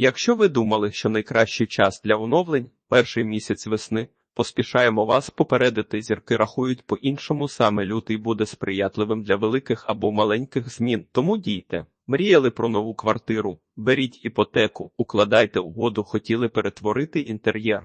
Якщо ви думали, що найкращий час для оновлень перший місяць весни, поспішаємо вас попередити. Зірки рахують по-іншому, саме лютий буде сприятливим для великих або маленьких змін, тому дійте. Мріяли про нову квартиру, беріть іпотеку, укладайте угоду, хотіли перетворити інтер'єр.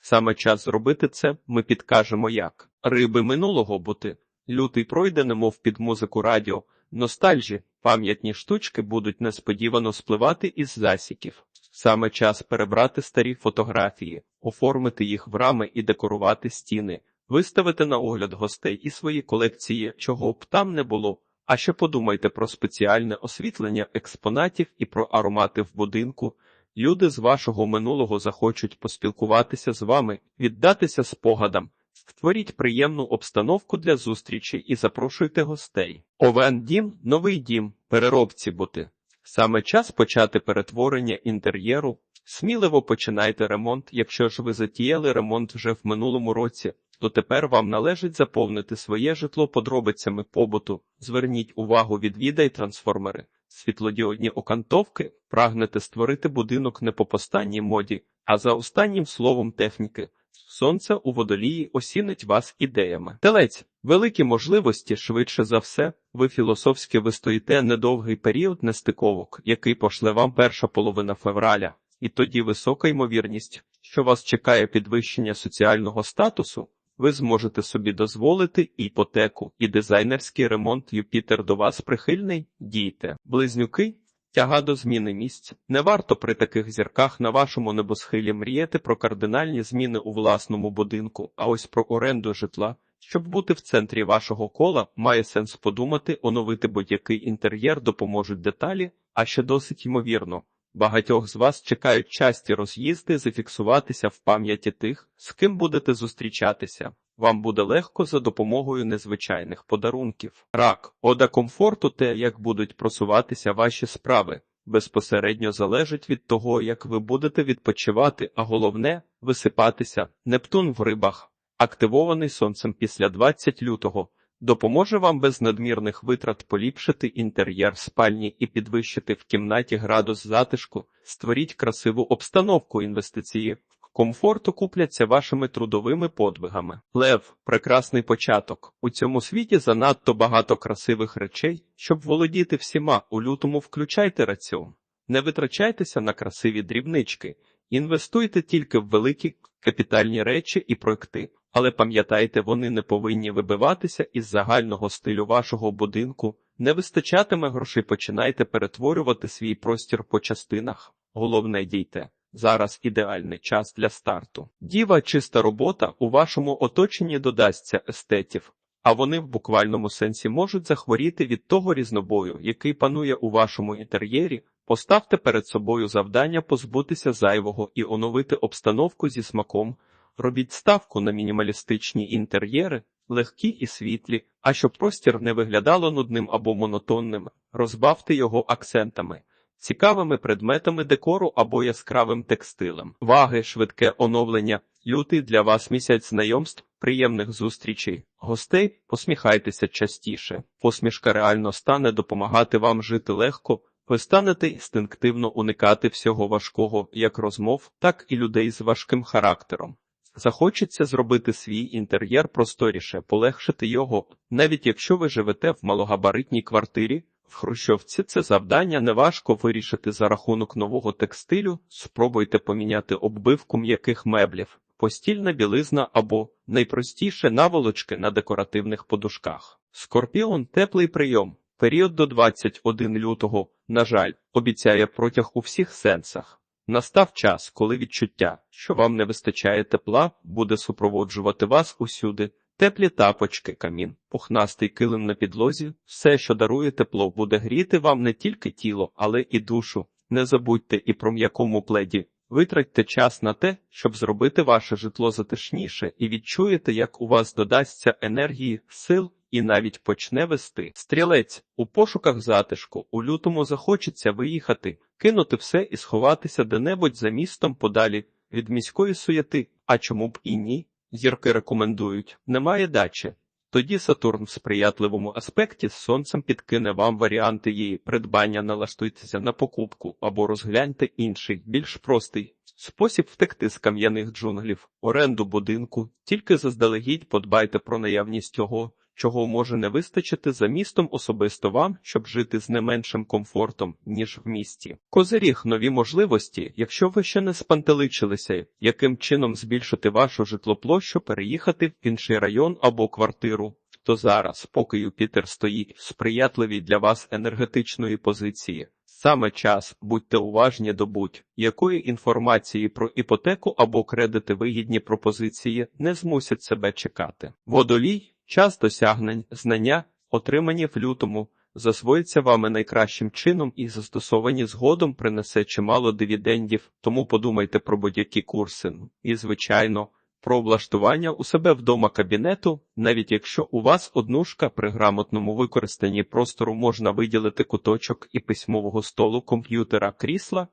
Саме час зробити це, ми підкажемо як. Риби минулого бути. Лютий пройде, немов під музику радіо, ностальжі, пам'ятні штучки будуть несподівано спливати із засіків. Саме час перебрати старі фотографії, оформити їх в рами і декорувати стіни, виставити на огляд гостей і свої колекції, чого б там не було. А ще подумайте про спеціальне освітлення експонатів і про аромати в будинку. Люди з вашого минулого захочуть поспілкуватися з вами, віддатися спогадам. Створіть приємну обстановку для зустрічі і запрошуйте гостей. Овен дім, новий дім, переробці бути. Саме час почати перетворення інтер'єру. Сміливо починайте ремонт. Якщо ж ви затіяли ремонт вже в минулому році, то тепер вам належить заповнити своє житло подробицями побуту. Зверніть увагу, відвідай трансформери, світлодіодні окантовки, прагнете створити будинок не по постанній моді, а за останнім словом техніки. Сонце у водолії осінить вас ідеями. Телець, великі можливості, швидше за все, ви філософськи вистоїте недовгий період нестиковок, який пошле вам перша половина февраля, і тоді висока ймовірність, що вас чекає підвищення соціального статусу. Ви зможете собі дозволити іпотеку, і дизайнерський ремонт Юпітер до вас прихильний. Дійте, близнюки. Тяга до зміни місць. Не варто при таких зірках на вашому небосхилі мріяти про кардинальні зміни у власному будинку, а ось про оренду житла. Щоб бути в центрі вашого кола, має сенс подумати, оновити будь-який інтер'єр допоможуть деталі, а ще досить ймовірно. Багатьох з вас чекають часті роз'їзди зафіксуватися в пам'яті тих, з ким будете зустрічатися. Вам буде легко за допомогою незвичайних подарунків. Рак, ода комфорту, те, як будуть просуватися ваші справи, безпосередньо залежить від того, як ви будете відпочивати, а головне висипатися. Нептун в рибах, активований сонцем після 20 лютого. Допоможе вам без надмірних витрат поліпшити інтер'єр спальні і підвищити в кімнаті градус затишку, створіть красиву обстановку інвестиції, комфорту купляться вашими трудовими подвигами. Лев прекрасний початок. У цьому світі занадто багато красивих речей, щоб володіти всіма. У лютому включайте раціон. Не витрачайтеся на красиві дрібнички, інвестуйте тільки в великі капітальні речі і проекти. Але пам'ятайте, вони не повинні вибиватися із загального стилю вашого будинку. Не вистачатиме грошей, починайте перетворювати свій простір по частинах. Головне дійте. Зараз ідеальний час для старту. Діва чиста робота у вашому оточенні додасться естетів, а вони в буквальному сенсі можуть захворіти від того різнобою, який панує у вашому інтер'єрі. Поставте перед собою завдання позбутися зайвого і оновити обстановку зі смаком. Робіть ставку на мінімалістичні інтер'єри, легкі і світлі, а щоб простір не виглядало нудним або монотонним, розбавте його акцентами, цікавими предметами декору або яскравим текстилем. Ваги, швидке оновлення, лютий для вас місяць знайомств, приємних зустрічей, гостей, посміхайтеся частіше. Посмішка реально стане допомагати вам жити легко. Ви станете інстинктивно уникати всього важкого, як розмов, так і людей з важким характером. Захочеться зробити свій інтер'єр просторіше, полегшити його, навіть якщо ви живете в малогабаритній квартирі. В Хрущовці це завдання неважко вирішити за рахунок нового текстилю. Спробуйте поміняти оббивку м'яких меблів, постільна білизна або найпростіше наволочки на декоративних подушках. Скорпіон теплий прийом. Період до 21 лютого, на жаль, обіцяє протяг у всіх сенсах. Настав час, коли відчуття, що вам не вистачає тепла, буде супроводжувати вас усюди. Теплі тапочки, камін, пухнастий килим на підлозі, все, що дарує тепло, буде гріти вам не тільки тіло, але і душу. Не забудьте і про м'якому пледі. Витратьте час на те, щоб зробити ваше житло затишніше, і відчуєте, як у вас додасться енергії, сил і навіть почне вести. Стрілець у пошуках затишку у лютому захочеться виїхати, кинути все і сховатися де-небудь за містом подалі від міської суєти. А чому б і ні? Зірки рекомендують. Немає дачі. Тоді Сатурн в сприятливому аспекті з сонцем підкине вам варіанти її придбання, налаштуйтеся на покупку або розгляньте інший, більш простий спосіб втекти з кам'яних джунглів, оренду будинку, тільки заздалегідь подбайте про наявність того, чого може не вистачити за містом особисто вам, щоб жити з не меншим комфортом, ніж в місті. Козиріг нові можливості, якщо ви ще не спантеличилися, яким чином збільшити вашу житлоплощу, переїхати в інший район або квартиру. То зараз, поки Юпітер стоїть в сприятливій для вас енергетичної позиції, саме час будьте уважні до будь-якої інформації про іпотеку або кредити вигідні пропозиції не змусять себе чекати. Водолій час досягнень, знання, отримані в лютому, засвоїться вами найкращим чином і застосовані згодом принесе чимало дивідендів, тому подумайте про будь-які курси. І, звичайно, про влаштування у себе вдома кабінету, навіть якщо у вас однушка при грамотному використанні простору можна виділити куточок і письмового столу комп'ютера крісла,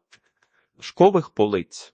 шкових полиць.